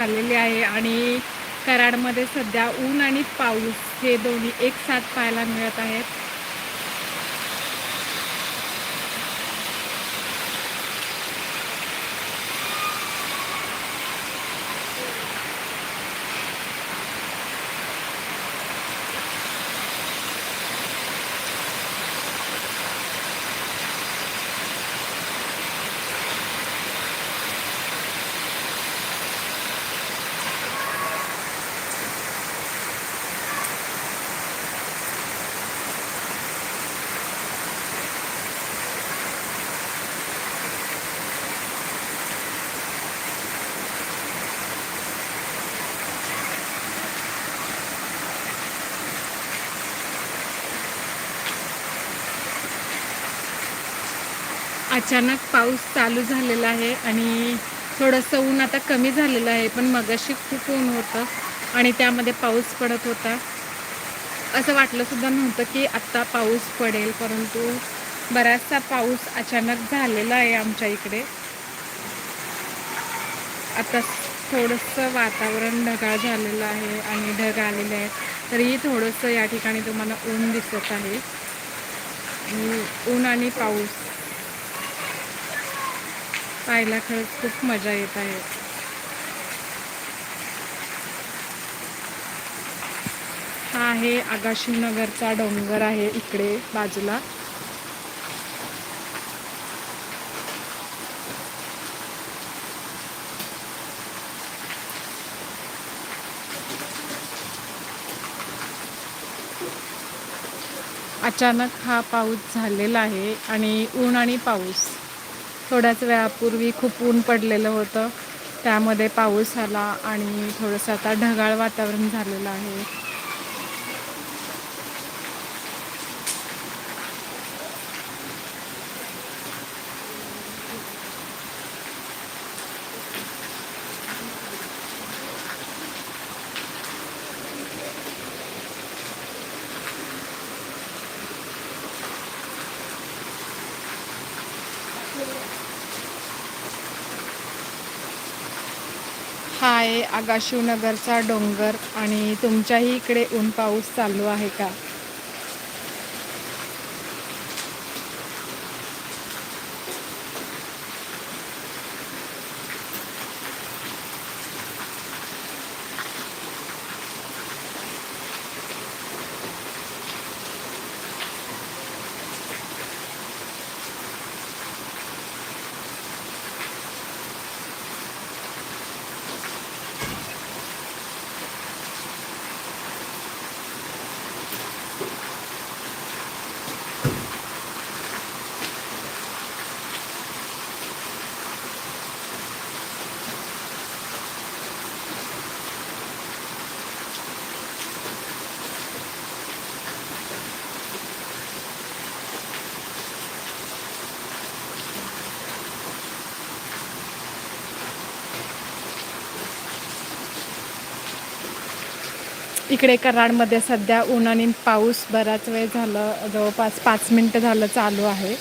आलेली आहे आणि कराडमध्ये सध्या ऊन आणि पाऊस हे दोन्ही एक साथ पाहायला मिळत आहेत. अचानक पाऊस चालू झालेला आहे आणि थोडंसं ऊन आता कमी झालेलं आहे पण मगाशी खूप ऊन होतं आणि त्यामध्ये पाऊस पडत होता. असं वाटलंसुद्धा नव्हतं की आत्ता पाऊस पडेल परंतु बराचसा पाऊस अचानक झालेला आहे आमच्या इकडे. आता थोडंसं वातावरण ढगाळ झालेलं आहे आणि ढग आलेले आहे तरीही थोडंसं या ठिकाणी तुम्हाला ऊन दिसत आहे. ऊन आणि पाऊस पाहायला खरंच खूप मजा येत आहे. हा आहे आगाशिवनगरचा डोंगर आहे इकडे बाजूला. अचानक हा पाऊस झालेला आहे आणि ऊन आणि पाऊस. थोड्याच वेळापूर्वी खूप ऊन पडलेलं होतं. त्यामध्ये पाऊस आला आणि थोडंसं आता ढगाळ वातावरण झालेलं आहे. हा आहे आगाशिवनगरचा डोंगर आणि तुमच्याही इकडे ऊन पाऊस चालू आहे का? इकडे कराडमध्ये सध्या ऊन आणि पाऊस बराच वेळ झालं जवळपास पाच मिनटं झालं चालू आहे.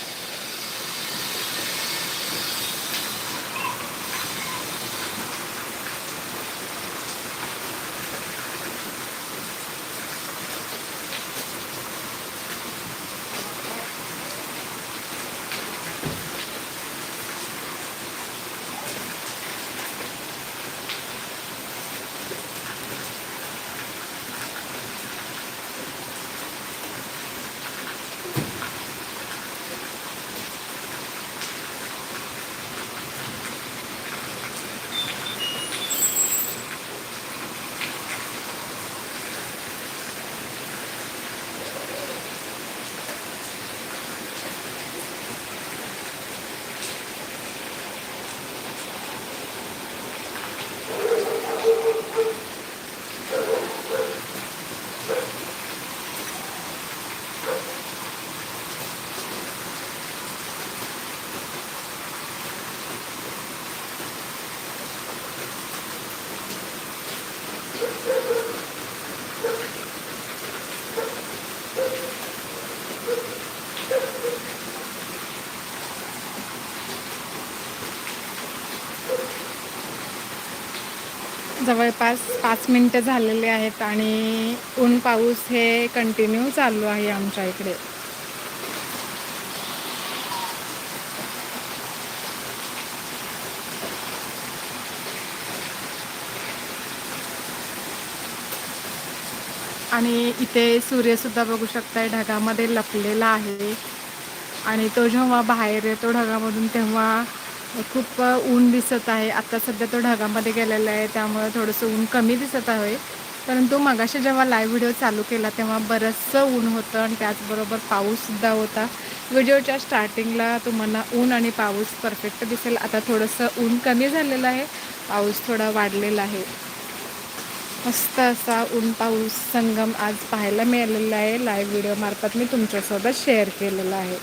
जवळपास पाच मिनटं झालेले आहेत आणि ऊन पाऊस हे कंटिन्यू चालू आहे आमच्या इकडे. आणि इथे सूर्यसुद्धा बघू शकताय ढगामध्ये लपलेला आहे. आणि तो जेव्हा बाहेर येतो ढगामधून तेव्हा खूप ऊन दिसत आहे. आता सध्या तो ढगामध्ये गेलेला आहे त्यामुळे थोडंसं ऊन कमी दिसत आहे. परंतु मगाशी जेव्हा लाईव्ह व्हिडिओ चालू केला तेव्हा बरंचसं ऊन होतं आणि त्याचबरोबर पाऊससुद्धा होता. व्हिडिओच्या स्टार्टिंगला तुम्हाला ऊन आणि पाऊस परफेक्ट दिसेल. आता थोडंसं ऊन कमी झालेलं आहे पाऊस थोडा वाढलेला आहे. मस्त असा ऊन पाऊस संगम आज पाहायला मिळालेला आहे. लाईव्ह व्हिडिओमार्फत मी तुमच्यासोबत शेअर केलेला आहे.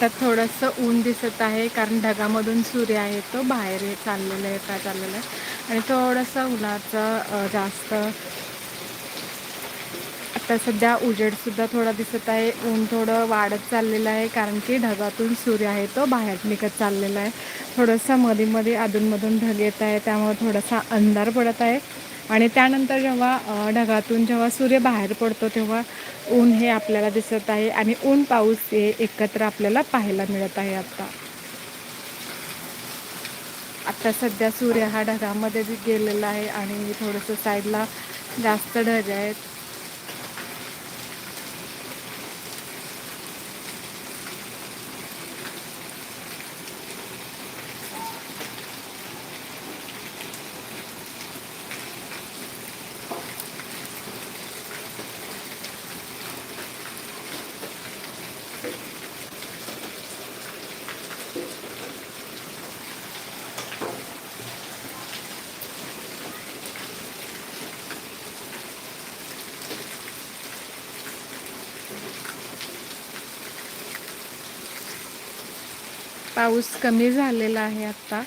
आता थोडंसं ऊन दिसत आहे कारण ढगामधून सूर्य आहे तो. बाहेर चाललेला आहे काय चाललेला आहे. आणि थोडंसं उन्हाचं जास्त. आता सध्या उजेडसुद्धा थोडा दिसत आहे. ऊन थोडं वाढत चाललेलं आहे कारण की ढगातून सूर्य आहे तो बाहेर निघत चाललेला आहे. थोडंसं मधीमध्ये अधूनमधून ढग येत आहे त्यामुळे थोडासा अंधार पडत आहे. आणि त्यानंतर जेव्हा ढगातून जेव्हा सूर्य बाहेर पडतो तेव्हा ऊन हे आपल्याला दिसत आहे आणि ऊन पाऊस हे एकत्र आपल्याला पाहायला मिळत आहे आता. आता सध्या सूर्य हा ढगामध्ये गेलेला आहे आणि थोडंसं साईडला जास्त ढग आहेत. पाऊस कमी झालेला आहे आता.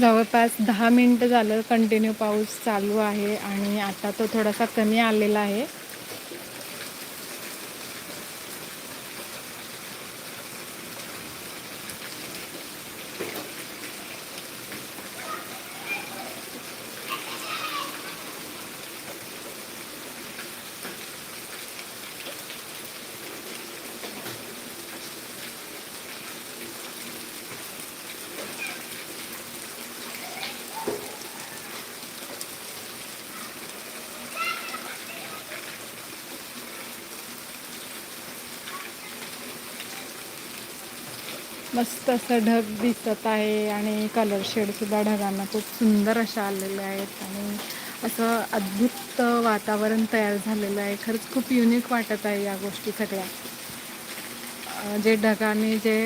जवळपास दहा मिनटं झालं कंटिन्यू पाऊस चालू आहे आणि आता तो थोडासा कमी आलेला आहे. मस्त असं ढग दिसत आहे आणि कलर शेडसुद्धा ढगांना खूप सुंदर अशा आलेले आहेत आणि असं अद्भुत वातावरण तयार झालेलं आहे. खरंच खूप युनिक वाटत आहे या गोष्टी सगळ्या. जे ढगाने जे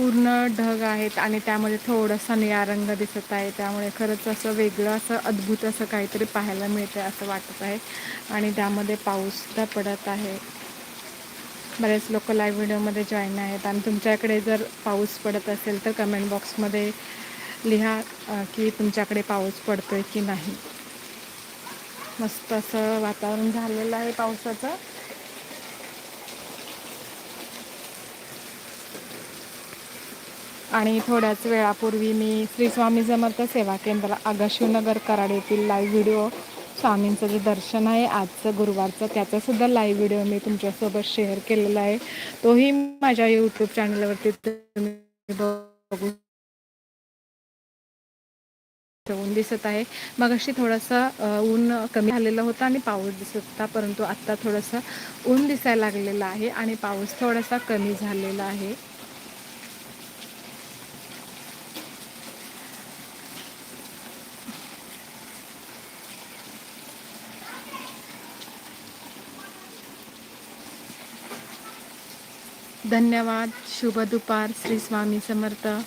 पूर्ण ढग आहेत आणि त्यामध्ये थोडासा निळा रंग दिसत आहे. त्यामुळे खरंच असं वेगळं असं अद्भुत असं काहीतरी पाहायला मिळतं असं वाटत आहे. आणि त्यामध्ये पाऊससुद्धा पडत आहे. बरेच लोक लाईव्ह व्हिडिओमध्ये जॉईन आहेत. आणि तुमच्याकडे जर पाऊस पडत असेल तर कमेंट बॉक्समध्ये लिहा की तुमच्याकडे पाऊस पडतो आहे की नाही. मस्त असं वातावरण झालेलं आहे पावसाचं. आणि थोड्याच वेळापूर्वी मी श्री स्वामी समर्थ सेवा केंद्र आगाशिवनगर कराड येथील लाईव्ह व्हिडिओ स्वामींचं जे दर्शन आहे आजचं गुरुवारचं त्याचासुद्धा लाईव्ह व्हिडिओ मी तुमच्यासोबत शेअर केलेला आहे. तोही माझ्या यूट्यूब चॅनलवरती तुम्ही बघू ऊन दिसत आहे. मग अशी थोडंसं ऊन कमी झालेलं होतं आणि पाऊस दिसत होता परंतु आत्ता थोडंसं ऊन दिसायला लागलेलं आहे आणि पाऊस थोडासा कमी झालेला आहे. धन्यवाद. शुभ दुपार. श्री स्वामी समर्थ.